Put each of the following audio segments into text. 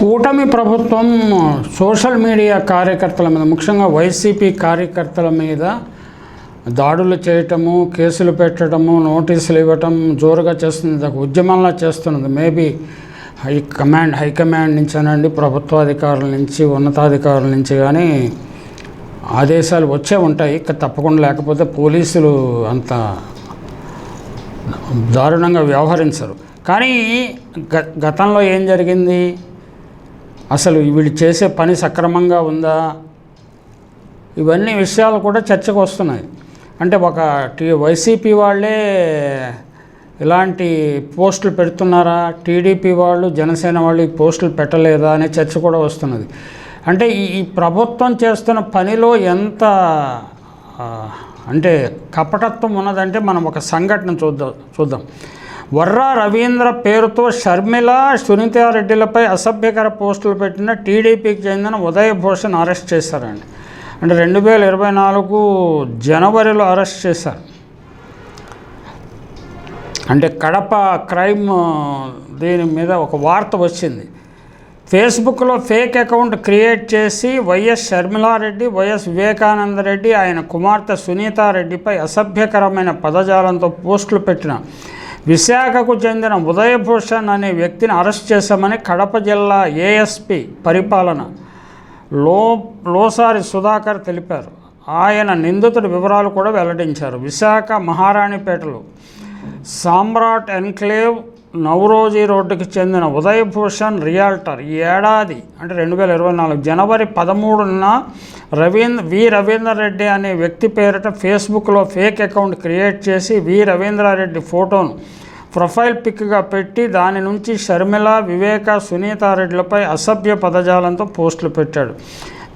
కూటమి ప్రభుత్వం social media కార్యకర్తల మీద ముఖ్యంగా వైసీపీ కార్యకర్తల మీద దాడులు చేయటము కేసులు పెట్టడము నోటీసులు ఇవ్వటం జోరుగా చేస్తుంది ఇది ఒక ఉద్యమంలా చేస్తున్నది. మేబీ హై కమాండ్ హైకమాండ్ నుంచి అనండి ప్రభుత్వాధికారుల నుంచి ఉన్నతాధికారుల నుంచి కానీ ఆదేశాలు వచ్చే ఉంటాయి. ఇక తప్పకుండా లేకపోతే పోలీసులు అంత దారుణంగా వ్యవహరించరు. కానీ గ గతంలో ఏం జరిగింది? అసలు వీళ్ళు చేసే పని సక్రమంగా ఉందా? ఇవన్నీ విషయాలు కూడా చర్చకు వస్తున్నాయి. అంటే ఒక టీ వైసీపీ వాళ్ళే ఇలాంటి పోస్టులు పెడుతున్నారా? టీడీపీ వాళ్ళు జనసేన వాళ్ళు ఈ పోస్టులు పెట్టలేదా అనే చర్చ కూడా వస్తున్నది. అంటే ఈ ప్రభుత్వం చేస్తున్న పనిలో ఎంత అంటే కపటత్వం ఉన్నదంటే మనం ఒక సంఘటన చూద్దాం చూద్దాం. వర్రా రవీంద్ర పేరుతో షర్మిల సునీతారెడ్డిలపై అసభ్యకర పోస్టులు పెట్టిన టీడీపీకి చెందిన ఉదయభూషణ్ అరెస్ట్ చేశారండి. అంటే రెండు వేల ఇరవై నాలుగు జనవరిలో అరెస్ట్ చేశారు. అంటే కడప క్రైమ్ దీని మీద ఒక వార్త వచ్చింది. ఫేస్బుక్లో ఫేక్ అకౌంట్ క్రియేట్ చేసి వైఎస్ షర్మిలారెడ్డి వైఎస్ వివేకానందరెడ్డి ఆయన కుమార్తె సునీతారెడ్డిపై అసభ్యకరమైన పదజాలంతో పోస్టులు పెట్టిన విశాఖకు చెందిన ఉదయభూషణ్ అనే వ్యక్తిని అరెస్ట్ చేశామని కడప జిల్లా ఏఎస్పి పరిపాలన లో లోసారి సుధాకర్ తెలిపారు. ఆయన నిందితుడి వివరాలు కూడా వెల్లడించారు. విశాఖ మహారాణిపేటలో సామ్రాట్ ఎన్క్లేవ్ నవరోజీ రోడ్డుకి చెందిన ఉదయభూషణ్ రియాల్టర్ ఈ ఏడాది అంటే రెండు వేల ఇరవై నాలుగు జనవరి పదమూడున రవీంద్ర వి రవీందర్ రెడ్డి అనే వ్యక్తి పేరిట ఫేస్బుక్లో ఫేక్ అకౌంట్ క్రియేట్ చేసి వి రవీంద్రారెడ్డి ఫోటోను ప్రొఫైల్ పిక్గా పెట్టి దాని నుంచి షర్మిల వివేక సునీతారెడ్డిలపై అసభ్య పదజాలంతో పోస్టులు పెట్టాడు.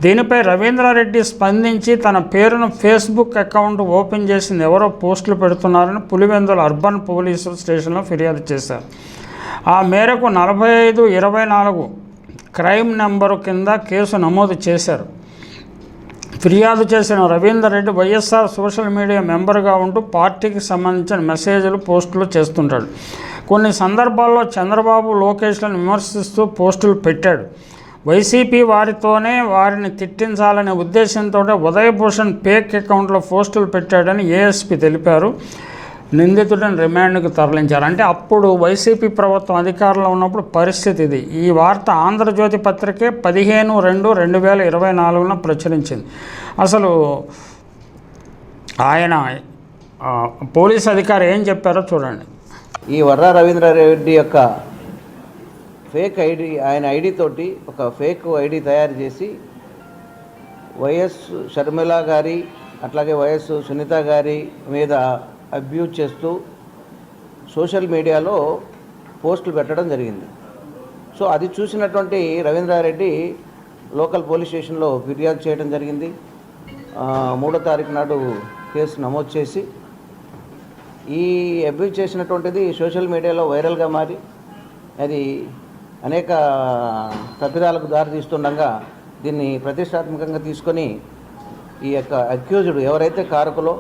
దీనిపై రవీంద్రారెడ్డి స్పందించి తన పేరును ఫేస్బుక్ అకౌంట్ ఓపెన్ చేసింది ఎవరో పోస్టులు పెడుతున్నారని పులివెందుల అర్బన్ పోలీసు స్టేషన్లో ఫిర్యాదు చేశారు. ఆ మేరకు నలభై ఐదు ఇరవై నాలుగు క్రైమ్ నెంబరు కింద కేసు నమోదు చేశారు. ఫిర్యాదు చేసిన Ravinder Reddy YSR social media మెంబర్గా ఉంటూ పార్టీకి సంబంధించిన మెసేజ్లు పోస్టులు చేస్తుంటాడు. కొన్ని సందర్భాల్లో చంద్రబాబు లోకేష్లను విమర్శిస్తూ పోస్టులు పెట్టాడు. వైసీపీ వారితోనే వారిని తిట్టించాలనే ఉద్దేశంతో ఉదయభూషణ్ పేక్ అకౌంట్లో పోస్టులు పెట్టాడని ఏఎస్పీ తెలిపారు. నిందితుడిని రిమాండ్కు తరలించారు. అంటే అప్పుడు వైసీపీ ప్రభుత్వం అధికారంలో ఉన్నప్పుడు పరిస్థితి ఇది. ఈ వార్త ఆంధ్రజ్యోతి పత్రికే పదిహేను రెండు రెండు వేల ఇరవై నాలుగున ప్రచురించింది. అసలు ఆయన పోలీస్ అధికారి ఏం చెప్పారో చూడండి. ఈ వర్రా రవీంద్రారెడ్డి యొక్క ఫేక్ ఐడి ఆయన ఐడి తోటి ఒక ఫేక్ ఐడి తయారు చేసి వైఎస్ షర్మిల గారి అట్లాగే వైఎస్ సునీత గారి మీద అబ్యూజ్ చేస్తూ సోషల్ మీడియాలో పోస్టులు పెట్టడం జరిగింది. సో అది చూసినటువంటి రవీంద్రారెడ్డి లోకల్ పోలీస్ స్టేషన్లో ఫిర్యాదు చేయడం జరిగింది. మూడో తారీఖు నాడు కేసు నమోదు చేసి ఈ అబ్యూజ్ చేసినటువంటిది సోషల్ మీడియాలో వైరల్గా మారి అది అనేక తప్పిదాలకు దారితీస్తుండగా దీన్ని ప్రతిష్టాత్మకంగా తీసుకొని ఈ యొక్క అక్యూజుడు ఎవరైతే కారకులో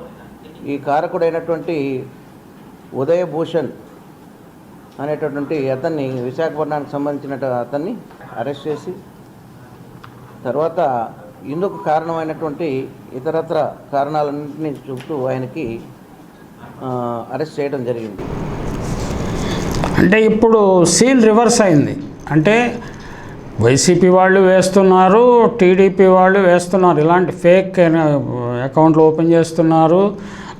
ఈ కారకుడైనటువంటి ఉదయభూషణ్ అనేటటువంటి అతన్ని విశాఖపట్నానికి సంబంధించిన అతన్ని అరెస్ట్ చేసి తర్వాత ఇందుకు కారణమైనటువంటి ఇతరత్ర కారణాలన్నింటినీ చూపుతూ ఆయనకి అరెస్ట్ చేయడం జరిగింది. అంటే ఇప్పుడు సీన్ రివర్స్ అయింది. అంటే వైసీపీ వాళ్ళు వేస్తున్నారు టీడీపీ వాళ్ళు వేస్తున్నారు. ఇలాంటి ఫేక్ అకౌంట్లు ఓపెన్ చేస్తున్నారు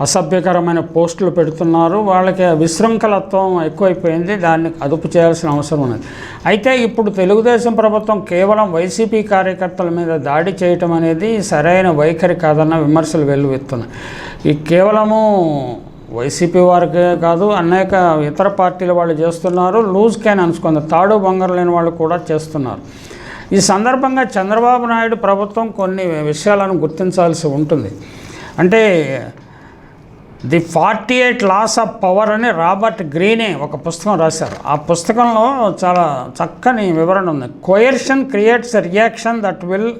అసభ్యకరమైన పోస్టులు పెడుతున్నారు. వాళ్ళకి విశృంఖలత్వం ఎక్కువైపోయింది. దాన్ని అదుపు చేయాల్సిన అవసరం ఉన్నది. అయితే ఇప్పుడు తెలుగుదేశం ప్రభుత్వం కేవలం వైసీపీ కార్యకర్తల మీద దాడి చేయటం అనేది సరైన వైఖరి కాదన్న విమర్శలు వెల్లువెత్తున్నాయి. ఈ కేవలము వైసీపీ వారికే కాదు అనేక ఇతర పార్టీల వాళ్ళు చేస్తున్నారు. లూజ్ క్యాన్ అనుకుంది తాడు బంగారు లేని వాళ్ళు కూడా చేస్తున్నారు. ఈ సందర్భంగా చంద్రబాబు నాయుడు ప్రభుత్వం కొన్ని విషయాలను గుర్తించాల్సి ఉంటుంది. అంటే the forty eight laws of power అని రాబర్ట్ గ్రీనే ఒక పుస్తకం రాశారు. ఆ పుస్తకంలో చాలా చక్కని వివరణ ఉంది. Coercion creates reaction that will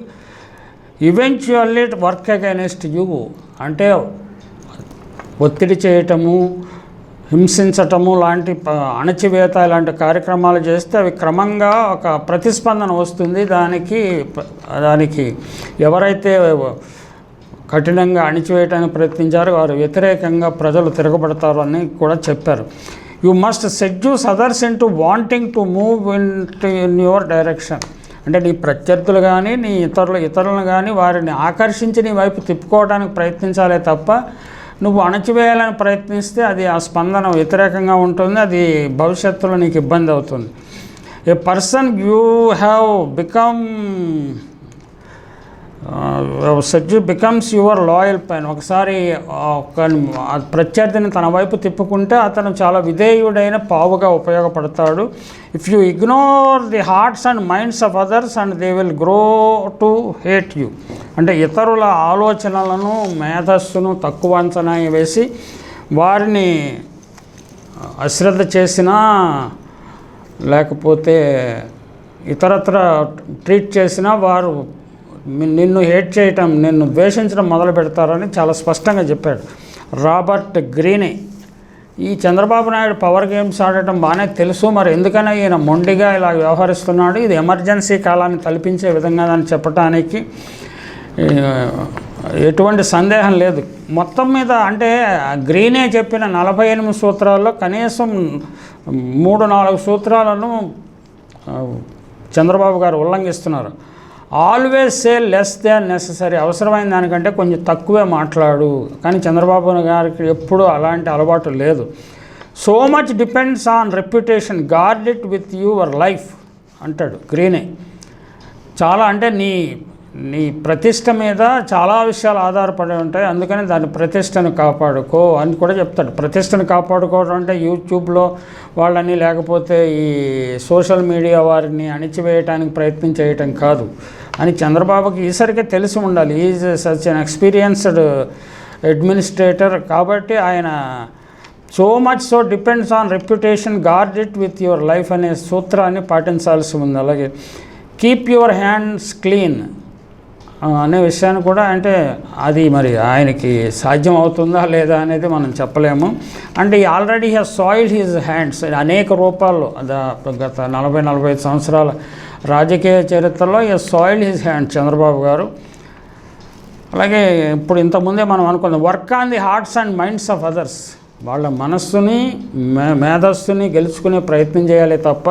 eventually work against you అంటే ఒత్తిడి చేయటము హింసించటము లాంటి అణచివేత ఇలాంటి కార్యక్రమాలు చేస్తే అవి క్రమంగా ఒక ప్రతిస్పందన వస్తుంది. దానికి దానికి ఎవరైతే కఠినంగా అణిచివేయటానికి ప్రయత్నించారో వారు వ్యతిరేకంగా ప్రజలు తిరగబడతారు అని కూడా చెప్పారు. You must seduce others into wanting to move in in your direction. అంటే నీ ప్రత్యర్థులు కానీ నీ ఇతరులు ఇతరులను కానీ వారిని ఆకర్షించి నీ వైపు తిప్పుకోవడానికి ప్రయత్నించాలే తప్ప నువ్వు అణచివేయాలని ప్రయత్నిస్తే అది ఆ స్పందన వ్యతిరేకంగా ఉంటుంది అది భవిష్యత్తులో నీకు ఇబ్బంది అవుతుంది. A person you have become Sajju becomes your loyal pawn ఒకసారి ఒక ప్రత్యర్థిని తన వైపు తిప్పుకుంటే అతను చాలా విధేయుడైన పావుగా ఉపయోగపడతాడు. If you ignore the hearts and minds of others and they will grow to hate you అంటే ఇతరుల ఆలోచనలను మేధస్సును తక్కువ అంచనా వేసి వారిని అశ్రద్ధ చేసినా లేకపోతే ఇతరత్ర ట్రీట్ చేసినా వారు నిన్ను హేట్ చేయటం నిన్ను ద్వేషించడం మొదలు పెడతారని చాలా స్పష్టంగా చెప్పాడు. Robert Greene. ఈ చంద్రబాబు నాయుడు పవర్ గేమ్స్ ఆడటం బాగానే తెలుసు మరి. ఎందుకనే ఈయన మొండిగా ఇలా వ్యవహరిస్తున్నాడు? ఇది ఎమర్జెన్సీ కాలాన్ని తలపించే విధంగా అని చెప్పడానికి ఎటువంటి సందేహం లేదు. మొత్తం మీద అంటే గ్రీనే చెప్పిన నలభై ఎనిమిది సూత్రాల్లో కనీసం మూడు నాలుగు సూత్రాలను Chandrababu garu ఉల్లంఘిస్తున్నారు. Always say less than necessary అవసరమైన దానికంటే కొంచెం తక్కువే మాట్లాడు. కానీ చంద్రబాబు గారికి ఎప్పుడూ అలాంటి అలవాటు లేదు. So much depends on reputation guard it with your life అంటాడు. గ్రీనే చాలా అంటే నీ నీ ప్రతిష్ట మీద చాలా విషయాలు ఆధారపడి ఉంటాయి. అందుకని దాని ప్రతిష్టను కాపాడుకో అని కూడా చెప్తాడు. ప్రతిష్టను కాపాడుకోవడం అంటే యూట్యూబ్లో వాళ్ళని లేకపోతే ఈ సోషల్ మీడియా వారిని అణిచివేయటానికి ప్రయత్నం చేయటం కాదు. అని చంద్రబాబుకి ఈసరికే తెలిసి ఉండాలి. Is such an experienced administrator కాబట్టి ఆయన so much so depends on reputation guard it with your life అనే సూత్రాన్ని పాటించాల్సి ఉంది. అలాగే కీప్ యువర్ హ్యాండ్స్ క్లీన్ అనే విషయాన్ని కూడా అంటే అది మరి ఆయనకి సాధ్యం అవుతుందా లేదా అనేది మనం చెప్పలేము. అంటే already has soil his hands అనేక రూపాల్లో. గత నలభై నలభై ఐదు సంవత్సరాల రాజకీయ చరిత్రలో ఈ సాయిల్ హిజ్ హ్యాండ్ చంద్రబాబు గారు. అలాగే ఇప్పుడు ఇంతకుముందే మనం అనుకున్నాం work on the hearts and minds of others వాళ్ళ మనస్సుని మే మేధస్సుని గెలుచుకునే ప్రయత్నం చేయాలి తప్ప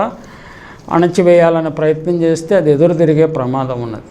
అణచివేయాలనే ప్రయత్నం చేస్తే అది ఎదురు తిరిగే ప్రమాదం ఉన్నది.